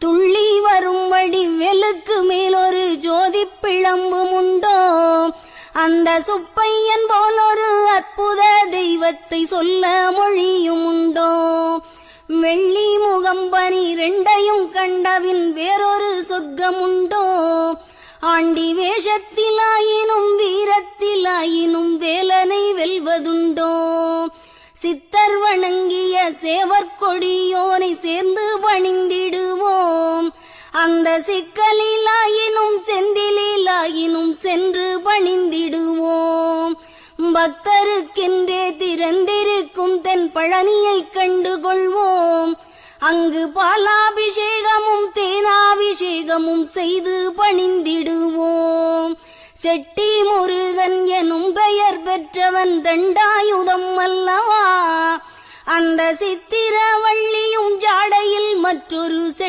துள்ளி வரும்படி வெலுக்கு மேலொரு ஜோதி பிளம்பும் உண்டோ அந்த சுப்பையன் போல் ஒரு அற்புத தெய்வத்தை சொல்ல மொழியும் உண்டோ வெள்ளி முகம் பனி ரெண்டையும் கண்டவின் வேறொரு சொர்க்கம் உண்டோ ஆண்டி வேஷத்திலாயினும் வீரத்திலாயினும் வேலனை வெல்வதுண்டோ? சித்தர் வணங்கிய சேவர் கொடியோனை சேர்ந்து வணிந்திடு சிக்கலிலாயினும் செந்திலாயினும் சென்று பணிந்திடுவோம். பக்தருக்கென்றே திறந்திருக்கும் தென் பழனியை கண்டுகொள்வோம். அங்கு பாலாபிஷேகமும் தேனாபிஷேகமும் செய்து பணிந்திடுவோம். செட்டி முருகன் எனும் பெயர் பெற்றவன் தண்டாயுதம் அல்லவா? அந்த சித்திரவள்ளியும் ஜாடையில் மற்றொரு செ